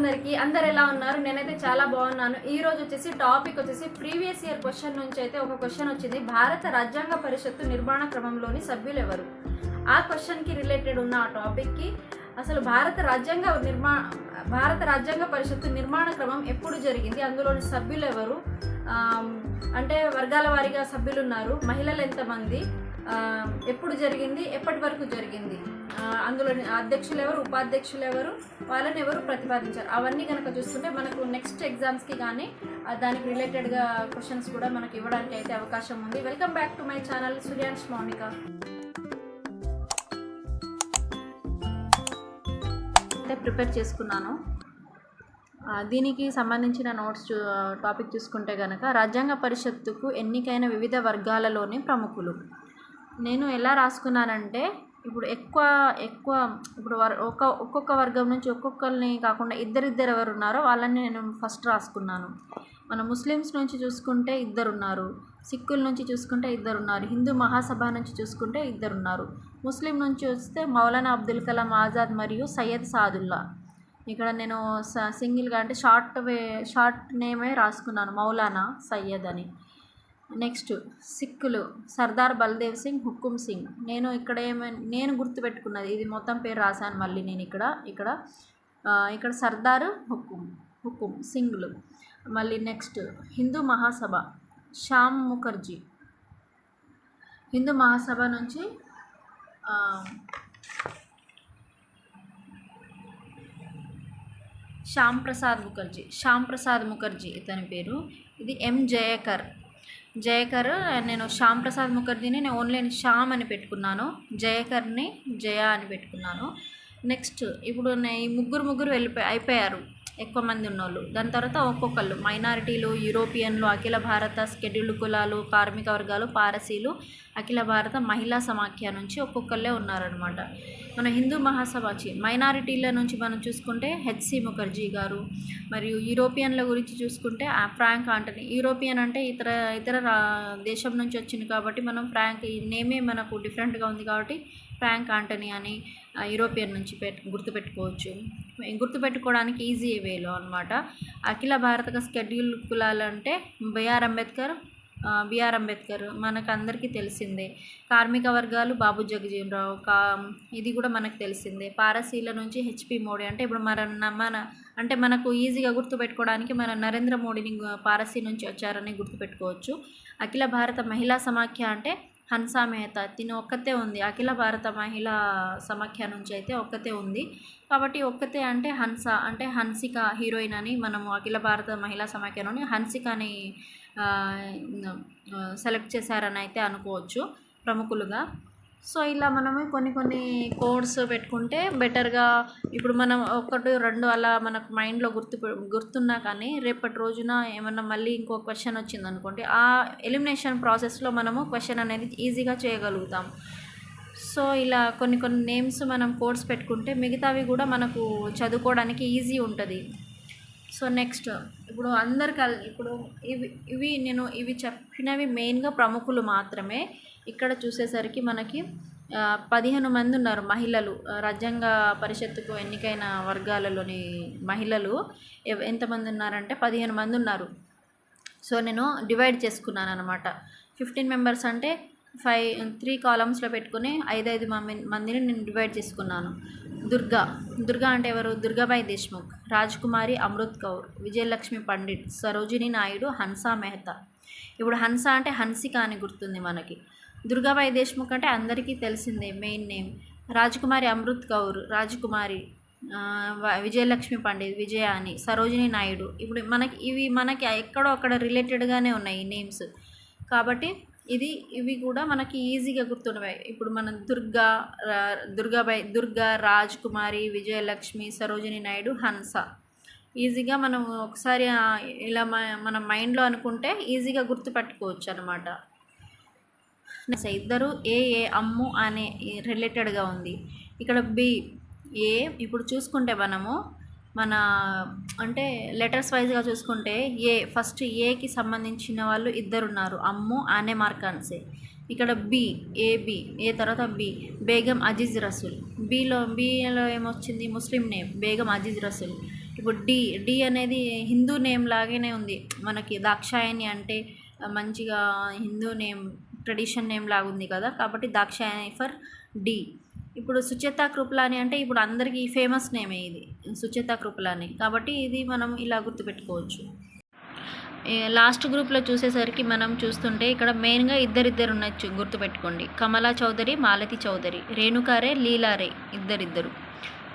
అందరికీ అందరు ఎలా ఉన్నారు? నేనైతే చాలా బాగున్నాను. ఈ రోజు వచ్చేసి టాపిక్ వచ్చేసి ప్రీవియస్ ఇయర్ క్వశ్చన్ నుంచి అయితే ఒక క్వశ్చన్ వచ్చింది. భారత రాజ్యాంగ పరిషత్తు నిర్మాణ క్రమంలోని సభ్యులు ఎవరు? ఆ క్వశ్చన్కి రిలేటెడ్ ఉన్న ఆ టాపిక్కి అసలు భారత రాజ్యాంగ నిర్మా భారత రాజ్యాంగ పరిషత్తు నిర్మాణ క్రమం ఎప్పుడు జరిగింది? అందులోని సభ్యులు ఎవరు? అంటే వర్గాల వారీగా సభ్యులు ఉన్నారు. మహిళలు ఎంతమంది? ఎప్పుడు జరిగింది? ఎప్పటి వరకు జరిగింది? అందులో అందులోని అధ్యక్షులు ఎవరు? ఉపాధ్యక్షులు ఎవరు? వాళ్ళని ఎవరు ప్రతిపాదించారు? అవన్నీ కనుక చూస్తుంటే మనకు నెక్స్ట్ ఎగ్జామ్స్కి కానీ దానికి రిలేటెడ్గా క్వశ్చన్స్ కూడా మనకు ఇవ్వడానికి అయితే అవకాశం ఉంది. Welcome back to my channel Suryansh Mounika అయితే ప్రిపేర్ చేసుకున్నాను. దీనికి సంబంధించిన నోట్స్ టాపిక్ చూసుకుంటే కనుక రాజ్యాంగ పరిషత్తుకు ఎన్నికైన వివిధ వర్గాలలోని ప్రముఖులు. నేను ఎలా రాసుకున్నానంటే ఇప్పుడు ఎక్కువ ఎక్కువ ఇప్పుడు వర్ ఒక ఒక్కొక్క వర్గం నుంచి ఒక్కొక్కరిని కాకుండా ఇద్దరిద్దరు ఎవరు ఉన్నారో వాళ్ళని నేను ఫస్ట్ రాసుకున్నాను. మన ముస్లిమ్స్ నుంచి చూసుకుంటే ఇద్దరు ఉన్నారు సిక్కుల నుంచి చూసుకుంటే ఇద్దరు ఉన్నారు హిందూ మహాసభ నుంచి చూసుకుంటే ఇద్దరు ఉన్నారు ముస్లిం నుంచి వస్తే మౌలానా అబ్దుల్ కలాం ఆజాద్ మరియు సయ్యద్ సాదుల్లా. ఇక్కడ నేను స- సింగిల్గా అంటే షార్ట్ వే షార్ట్ నేమే రాసుకున్నాను. మౌలానా సయ్యద్ అని. నెక్స్ట్ సిక్కులు. సర్దార్ బల్దేవ్ సింగ్ హుకుమ్ సింగ్. నేను ఇక్కడ ఏమైనా నేను గుర్తుపెట్టుకున్నది ఇది మొత్తం పేరు రాశాను మళ్ళీ నేను ఇక్కడ ఇక్కడ. ఇక్కడ సర్దార్ హుకుమ్ హుకుమ్ సింగ్లు. మళ్ళీ నెక్స్ట్ హిందూ మహాసభ శ్యామ్ ముఖర్జీ. హిందూ మహాసభ నుంచి శ్యామ్ ప్రసాద్ ముఖర్జీ శ్యామ్ ప్రసాద్ ముఖర్జీ ఇతని పేరు. ఇది ఎం జయకర్. జయకర్ నేను శ్యామ్ ప్రసాద్ ముఖర్జీని నేను ఓన్లీ శ్యామ్ అని పెట్టుకున్నాను. జయకర్ని జయ అని పెట్టుకున్నాను. నెక్స్ట్ ఇప్పుడు నేను ఈ ముగ్గురు ముగ్గురు వెళ్ళిపోయి అయిపోయారు. ఎక్కువ మంది ఉన్నోళ్ళు. దాని తర్వాత ఒక్కొక్కళ్ళు. మైనారిటీలు యూరోపియన్లు అఖిల భారత స్కెడ్యూల్డ్ కులాలు కార్మిక వర్గాలు పారసీలు అఖిల భారత మహిళా సమాఖ్య నుంచి ఒక్కొక్కళ్ళే ఉన్నారనమాట మన హిందూ మహాసభ చి- మైనారిటీల నుంచి మనం చూసుకుంటే హెచ్సి ముఖర్జీ గారు మరియు యూరోపియన్ల గురించి చూసుకుంటే ఆ ఫ్రాంక్ ఆంటనీ. యూరోపియన్ అంటే ఇతర ఇతర దేశం నుంచి వచ్చింది కాబట్టి మనం ఫ్రాంక్ నేమే మనకు డిఫరెంట్గా ఉంది కాబట్టి ఫ్రాంక్ ఆంటనీ అని యూరోపియన్ నుంచి పెట్ గుర్తుపెట్టుకోవచ్చు. గుర్తుపెట్టుకోవడానికి ఈజీ వేలో అనమాట అఖిల భారత schedule కులాలంటే B R Ambedkar B R Ambedkar మనకు అందరికీ తెలిసిందే. కార్మిక వర్గాలు బాబు జగజీవనరావు కా ఇది కూడా మనకు తెలిసిందే. పారసీల నుంచి హెచ్పి మోడీ అంటే ఇప్పుడు మన మన అంటే మనకు ఈజీగా గుర్తుపెట్టుకోవడానికి మన నరేంద్ర మోడీని పారసీ నుంచి వచ్చారని గుర్తుపెట్టుకోవచ్చు. అఖిల భారత మహిళా సమాఖ్య అంటే హన్సా మెహతా. తిను ఒక్కతే ఉంది. అఖిల భారత మహిళా సమాఖ్య నుంచి అయితే ఒక్కతే ఉంది. కాబట్టి ఒక్కతే అంటే హన్స అంటే హన్సిక హీరోయిన్ అని మనము అఖిల భారత మహిళా సమాఖ్యలోని నుండి ఆ, సెలెక్ట్ చేశారని అయితే అనుకోవచ్చు ప్రముఖులుగా. సో ఇలా మనమే కొన్ని కొన్ని కోడ్స్ పెట్టుకుంటే బెటర్గా ఇప్పుడు మనం ఒకటి రెండు అలా మనకు మైండ్లో గుర్తు గుర్తున్నా కానీ రేపటి రోజున ఏమన్నా మళ్ళీ ఇంకో క్వశ్చన్ వచ్చింది అనుకోండి ఆ ఎలిమినేషన్ ప్రాసెస్లో మనము క్వశ్చన్ అనేది ఈజీగా చేయగలుగుతాం. సో ఇలా కొన్ని కొన్ని నేమ్స్ మనం కోడ్స్ పెట్టుకుంటే మిగతావి కూడా మనకు చదువుకోవడానికి ఈజీ ఉంటుంది. సో నెక్స్ట్ ఇప్పుడు అందరు కల్ ఇప్పుడు ఇవి ఇవి నేను ఇవి చెప్పినవి మెయిన్గా ప్రముఖులు మాత్రమే. ఇక్కడ చూసేసరికి మనకి పదిహేను మంది ఉన్నారు మహిళలు. రాజ్యాంగ పరిషత్తుకు ఎన్నికైన వర్గాలలోని మహిళలు. ఎంతమంది ఉన్నారంటే పదిహేను మంది ఉన్నారు. సో నేను డివైడ్ చేసుకున్నాను అనమాట ఫిఫ్టీన్ మెంబర్స్ అంటే ఫైవ్ త్రీ కాలమ్స్లో పెట్టుకుని ఐదైదు మందిని నేను డివైడ్ చేసుకున్నాను. దుర్గా దుర్గా అంటే ఎవరు? దుర్గాబాయి దేశ్ముఖ్ రాజ్కుమారి అమృత్ కౌర్ విజయలక్ష్మి పండిట్ సరోజిని నాయుడు హన్సా మెహతా. ఇప్పుడు హన్స అంటే హన్సిక అని గుర్తుంది మనకి. దుర్గాబాయి దేశ్ముఖ్ అంటే అందరికీ తెలిసిందే మెయిన్ నేమ్. రాజ్కుమారి అమృత్ కౌర్ రాజకుమారి వ- విజయలక్ష్మి పండిత్ విజయ అని సరోజిని నాయుడు. ఇప్పుడు మనకి ఇవి మనకి ఎక్కడో అక్కడ రిలేటెడ్గానే ఉన్నాయి ఈ నేమ్స్. కాబట్టి ఇది ఇవి కూడా మనకి ఈజీగా గుర్తున్నవి ఇప్పుడు మనం దుర్గా రా- దుర్గాబాయి దుర్గా రాజ్ కుమారి విజయలక్ష్మి సరోజిని నాయుడు హన్స. ఈజీగా మనం ఒకసారి ఇలా మన మైండ్లో అనుకుంటే ఈజీగా గుర్తుపెట్టుకోవచ్చు అనమాట ఇద్దరు ఏ ఏ అమ్ము అనే రిలేటెడ్గా ఉంది. ఇక్కడ బి ఏ ఇప్పుడు చూసుకుంటే మనము మన అంటే లెటర్స్ వైజ్గా చూసుకుంటే ఏ ఫస్ట్ ఏకి సంబంధించిన వాళ్ళు ఇద్దరు ఉన్నారు అమ్ము అనే మార్కాన్సే ఇక్కడ బి ఏబి ఏ తర్వాత బి. బేగం అజీజ్ రసూల్. బిలో బిలో ఏమొచ్చింది? Muslim name. బేగం అజీజ్ రసూల్. ఇప్పుడు డి డి అనేది హిందూ నేమ్ లాగానే ఉంది. మనకి దాక్షాయణి అంటే మంచిగా హిందూ నేమ్ ట్రెడిషన్ నేమ్ లాగా ఉంది కదా. కాబట్టి దాక్షాయణి ఫర్ డి. ఇప్పుడు సుచేత కృపలాని అంటే ఇప్పుడు అందరికీ ఫేమస్ నేమే ఇది. సుచేత కృపలాని. కాబట్టి ఇది మనం ఇలా గుర్తుపెట్టుకోవచ్చు. లాస్ట్ గ్రూప్లో చూసేసరికి మనం చూస్తుంటే ఇక్కడ మెయిన్గా ఇద్దరిద్దరు ఉన్నచ్చు గుర్తుపెట్టుకోండి. కమలా చౌదరి మాలతి చౌదరి. రేణుకారే లీలారే ఇద్దరిద్దరు.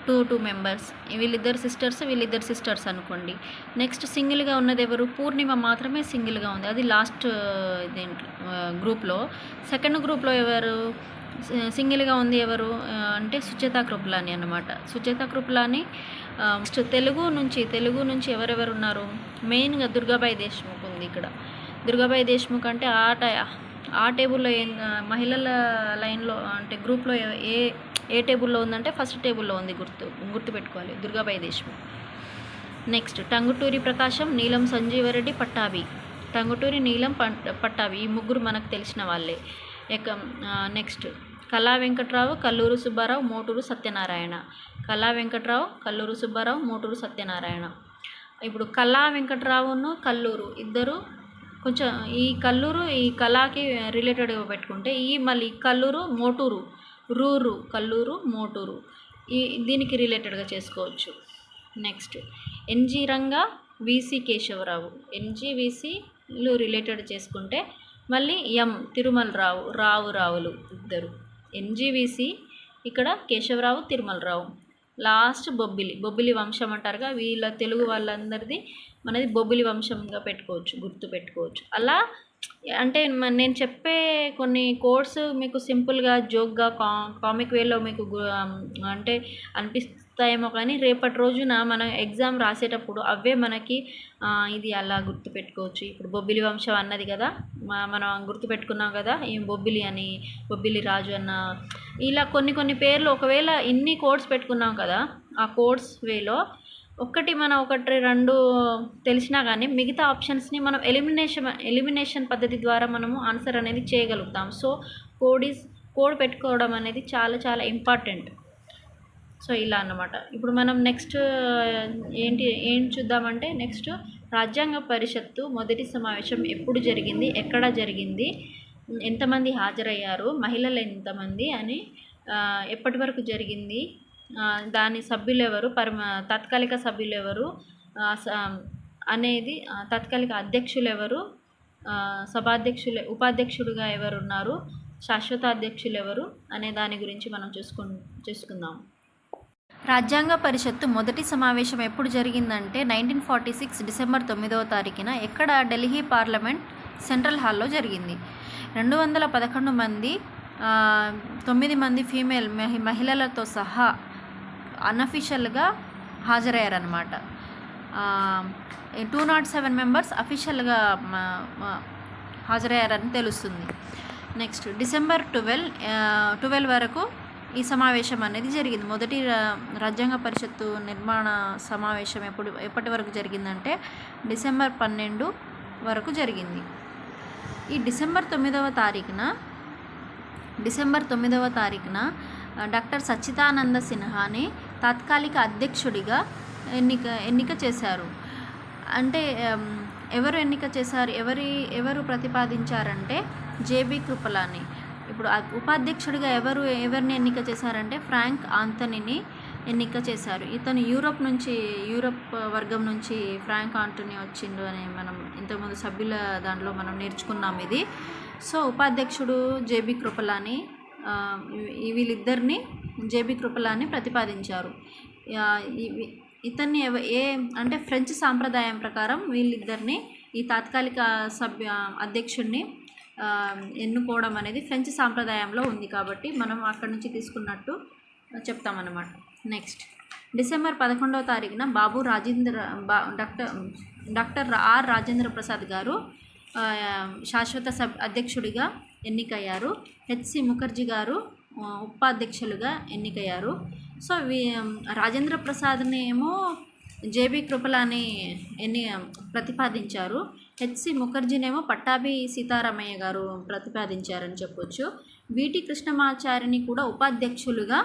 టూ టూ మెంబర్స్ వీళ్ళిద్దరు సిస్టర్స్ వీళ్ళిద్దరు సిస్టర్స్ అనుకోండి. నెక్స్ట్ సింగిల్గా ఉన్నది ఎవరు? పూర్ణిమ మాత్రమే సింగిల్గా ఉంది. అది లాస్ట్ దేంట్లో గ్రూప్లో సెకండ్ గ్రూప్లో ఎవరు? సింగిల్గా ఉంది ఎవరు? అంటే సుచేత కృపలాని అన్నమాట. సుచేత కృపలాని నెక్స్ట్ తెలుగు నుంచి తెలుగు నుంచి ఎవరెవరు ఉన్నారు? మెయిన్గా దుర్గాబాయి దేశ్ముఖ్ ఉంది ఇక్కడ. దుర్గాబాయి దేశ్ముఖ్ అంటే ఆ ఆ టేబుల్లో ఏం మహిళల లైన్లో అంటే గ్రూప్లో ఏ- ఏ టేబుల్లో ఉందంటే ఫస్ట్ టేబుల్లో ఉంది గుర్తు గుర్తుపెట్టుకోవాలి. దుర్గాబాయి దేశ్ముఖ్. నెక్స్ట్ టంగుటూరి ప్రకాశం నీలం సంజీవరెడ్డి పట్టాభి. టంగుటూరి నీలం పట్టాభి. ఈ ముగ్గురు మనకు తెలిసిన వాళ్ళే. ఇక నెక్స్ట్ కళా వెంకట్రావు కల్లూరు సుబ్బారావు మోటూరు సత్యనారాయణ. కళా వెంకట్రావు కల్లూరు సుబ్బారావు మోటూరు సత్యనారాయణ. ఇప్పుడు కళా వెంకట్రావును కల్లూరు ఇద్దరు కొంచెం ఈ కల్లూరు ఈ కళాకి రిలేటెడ్గా పెట్టుకుంటే ఈ మళ్ళీ కల్లూరు మోటూరు రూరు కల్లూరు మోటూరు ఈ దీనికి రిలేటెడ్గా చేసుకోవచ్చు. Next N G Ranga V C Keshava Rao. ఎన్జీవీసీలు related చేసుకుంటే మళ్ళీ ఎం తిరుమల రావు రావు రావులు ఇద్దరు. ఎన్జీవీసీ ఇక్కడ కేశవరావు తిరుమలరావు. లాస్ట్ బొబ్బిలి బొబ్బిలి వంశం అంటారుగా వీళ్ళ తెలుగు వాళ్ళందరిది మనది బొబ్బిలి వంశంగా పెట్టుకోవచ్చు గుర్తు పెట్టుకోవచ్చు. అలా అంటే మ- నేను చెప్పే కొన్ని కోర్స్ మీకు సింపుల్గా జోక్గా కా కామిక్ వేలో మీకు అంటే అనిపి వస్తాయేమో కానీ రేపటి రోజున మనం ఎగ్జామ్ రాసేటప్పుడు అవే మనకి ఇది అలా గుర్తుపెట్టుకోవచ్చు. ఇప్పుడు బొబ్బిలి వంశం అన్నది కదా మనం గుర్తుపెట్టుకున్నాం కదా ఈ బొబ్బిలి అని బొబ్బిలి రాజు అన్న ఇలా కొన్ని కొన్ని పేర్లు ఒకవేళ ఇన్ని కోడ్స్ పెట్టుకున్నాం కదా ఆ కోడ్స్ వేలో ఒక్కటి మనం ఒకటి రెండు తెలిసినా కానీ మిగతా ఆప్షన్స్ని మనం ఎలిమినేషన్ ఎలిమినేషన్ పద్ధతి ద్వారా మనము ఆన్సర్ అనేది చేయగలుగుతాం. సో కోడ్ ఈజ్ కోడ్ పెట్టుకోవడం అనేది చాలా చాలా ఇంపార్టెంట్. సో ఇలా అన్నమాట. ఇప్పుడు మనం నెక్స్ట్ ఏంటి ఏం చూద్దామంటే నెక్స్ట్ రాజ్యాంగ పరిషత్తు మొదటి సమావేశం ఎప్పుడు జరిగింది ఎక్కడ జరిగింది ఎంతమంది హాజరయ్యారు మహిళలు ఎంతమంది అని ఎప్పటి వరకు జరిగింది దాని సభ్యులు ఎవరు పరమ తాత్కాలిక సభ్యులు ఎవరు స- అనేది తాత్కాలిక అధ్యక్షులు ఎవరు సభాధ్యక్షులు ఉపాధ్యక్షుడుగా ఎవరున్నారు శాశ్వత అధ్యక్షులు ఎవరు అనే దాని గురించి మనం చూసుకు చూసుకుందాం. రాజ్యాంగ పరిషత్తు మొదటి సమావేశం ఎప్పుడు జరిగిందంటే నైన్టీన్ ఫార్టీ సిక్స్ డిసెంబర్ తొమ్మిదవ తారీఖున ఎక్కడ ఢిల్లీ పార్లమెంట్ సెంట్రల్ హాల్లో జరిగింది. రెండు వందల పదకొండు మంది తొమ్మిది మంది ఫీమేల్ మహి మహిళలతో సహా అన్అఫిషియల్గా హాజరయ్యారనమాట టూ నాట్ సెవెన్ మెంబర్స్ అఫీషియల్గా హాజరయ్యారని తెలుస్తుంది. నెక్స్ట్ డిసెంబర్ ట్వెల్వ్ ట్వెల్వ్ వరకు ఈ సమావేశం అనేది జరిగింది. మొదటి రాజ్యాంగ పరిషత్తు నిర్మాణ సమావేశం ఎప్పుడు ఎప్పటి వరకు జరిగిందంటే డిసెంబర్ పన్నెండు వరకు జరిగింది. ఈ డిసెంబర్ తొమ్మిదవ తారీఖున డిసెంబర్ తొమ్మిదవ తారీఖున డాక్టర్ సచ్చిదానంద సిన్హాని తాత్కాలిక అధ్యక్షుడిగా ఎన్నిక ఎన్నిక చేశారు. అంటే ఎవరు ఎన్నిక చేశారు ఎవరి ఎవరు ప్రతిపాదించారంటే జేబీ కృపలాని. ఇప్పుడు ఉపాధ్యక్షుడిగా ఎవరు ఎవరిని ఎన్నిక చేశారంటే ఫ్రాంక్ ఆంథనీని ఎన్నిక చేశారు. ఇతను యూరోప్ నుంచి యూరోప్ వర్గం నుంచి ఫ్రాంక్ ఆంటనీ వచ్చిండు అని మనం ఇంతకుముందు సభ్యుల దాంట్లో మనం నేర్చుకున్నాం ఇది. సో ఉపాధ్యక్షుడు జేబీ కృపలాని వీళ్ళిద్దరిని జేబీ కృపలాని ప్రతిపాదించారు. ఇతన్ని ఏ అంటే ఫ్రెంచ్ సాంప్రదాయం ప్రకారం వీళ్ళిద్దరిని ఈ తాత్కాలిక సభ్య అధ్యక్షుడిని ఎన్నుకోవడం అనేది ఫ్రెంచ్ సాంప్రదాయంలో ఉంది కాబట్టి మనం అక్కడి నుంచి తీసుకున్నట్టు చెప్తామన్నమాట. నెక్స్ట్ డిసెంబర్ పదకొండవ తారీఖున బాబు రాజేంద్ర బా doctor doctor R Rajendra Prasad garu శాశ్వత సబ్ అధ్యక్షుడిగా ఎన్నికయ్యారు. హెచ్సి ముఖర్జీ గారు ఉపాధ్యక్షులుగా ఎన్నికయ్యారు. సో రాజేంద్ర ప్రసాద్ని ఏమో జేబీ కృపలాని ఎన్ని ప్రతిపాదించారు? హెచ్సి ముఖర్జీనేమో పట్టాభి సీతారామయ్య గారు ప్రతిపాదించారని చెప్పొచ్చు. వీటి కృష్ణమాచారిని కూడా ఉపాధ్యక్షులుగా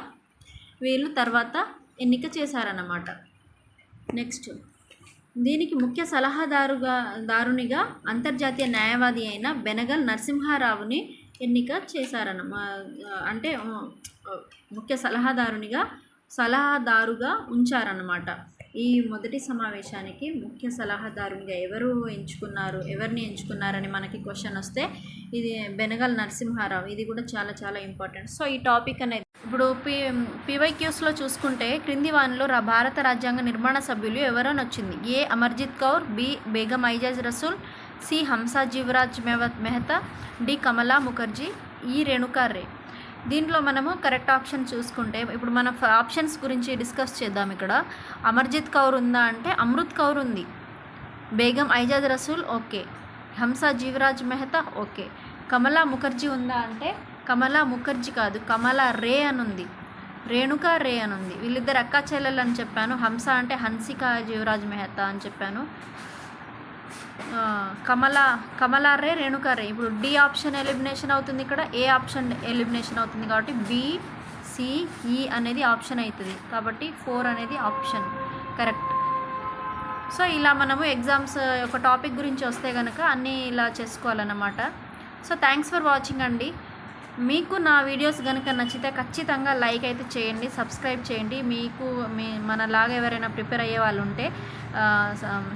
వీళ్ళు తర్వాత ఎన్నిక చేశారన్నమాట. నెక్స్ట్. దీనికి ముఖ్య సలహాదారుగా దారునిగా అంతర్జాతీయ న్యాయవాది అయిన బెనగల్ నరసింహారావుని ఎన్నిక చేశారన్న అంటే ముఖ్య సలహాదారునిగా సలహాదారుగా ఉంచారన్నమాట. ఈ మొదటి సమావేశానికి ముఖ్య సలహాదారునిగా ఎవరు ఎంచుకున్నారు ఎవరిని ఎంచుకున్నారని మనకి క్వశ్చన్ వస్తే ఇది బెనగల్ నరసింహారావు. ఇది కూడా చాలా చాలా ఇంపార్టెంట్. సో ఈ టాపిక్ అనేది ఇప్పుడు పి పివైక్యూస్లో చూసుకుంటే క్రింది వానిలో రా భారత రాజ్యాంగ నిర్మాణ సభ్యులు ఎవరని వచ్చింది? A. Amarjit Kaur B. Begum Aijaz Rasool C. Hansa Jivraj Mehta Mehta D. Kamala Mukherjee ఈ రేణుకా రే దీంట్లో మనము కరెక్ట్ ఆప్షన్ చూసుకుంటే ఇప్పుడు మన ఆప్షన్స్ గురించి డిస్కస్ చేద్దాం ఇక్కడ. అమర్జిత్ కౌర్ ఉందా అంటే అమృత్ కౌర్ ఉంది. బేగం ఐజాద్ రసూల్ ఓకే. హంసా జీవరాజ్ మెహతా ఓకే. కమలా ముఖర్జీ ఉందా అంటే కమలా ముఖర్జీ కాదు కమలా రే అని ఉంది. రే అని ఉంది. వీళ్ళిద్దరు అక్క చెల్లెలు అని చెప్పాను. హంస అంటే హన్సిక జీవరాజ్ మెహతా అని చెప్పాను. కమలా కమలా రే రేణుకా రే. ఇప్పుడు డి ఆప్షన్ ఎలిమినేషన్ అవుతుంది ఇక్కడ ఏ ఆప్షన్ ఎలిమినేషన్ అవుతుంది కాబట్టి బి సి అనేది ఆప్షన్ అవుతుంది. కాబట్టి ఫోర్ అనేది ఆప్షన్. కరెక్ట్. సో ఇలా మనము ఎగ్జామ్స్ ఒక టాపిక్ గురించి వస్తే కనుక అన్నీ ఇలా చేసుకోవాలన్నమాట. సో థ్యాంక్స్ ఫర్ వాచింగ్ అండి. మీకు నా వీడియోస్ కనుక నచ్చితే ఖచ్చితంగా లైక్ అయితే చేయండి సబ్స్క్రైబ్ చేయండి. మీకు మీ మనలాగా ఎవరైనా ప్రిపేర్ అయ్యే వాళ్ళు ఉంటే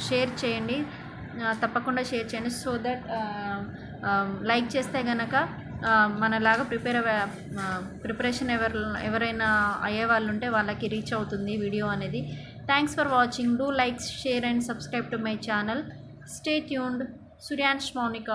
షేర్ చేయండి. తప్పకుండా షేర్ చేయండి. సో దట్ లైక్ చేస్తే కనుక మనలాగా ప్రిపేర్ ప్రిపరేషన్ ఎవరు ఎవరైనా అయ్యే వాళ్ళు ఉంటే వాళ్ళకి రీచ్ అవుతుంది వీడియో అనేది. Thanks for watching do like share and subscribe to my channel stay tuned Suryansh Mounika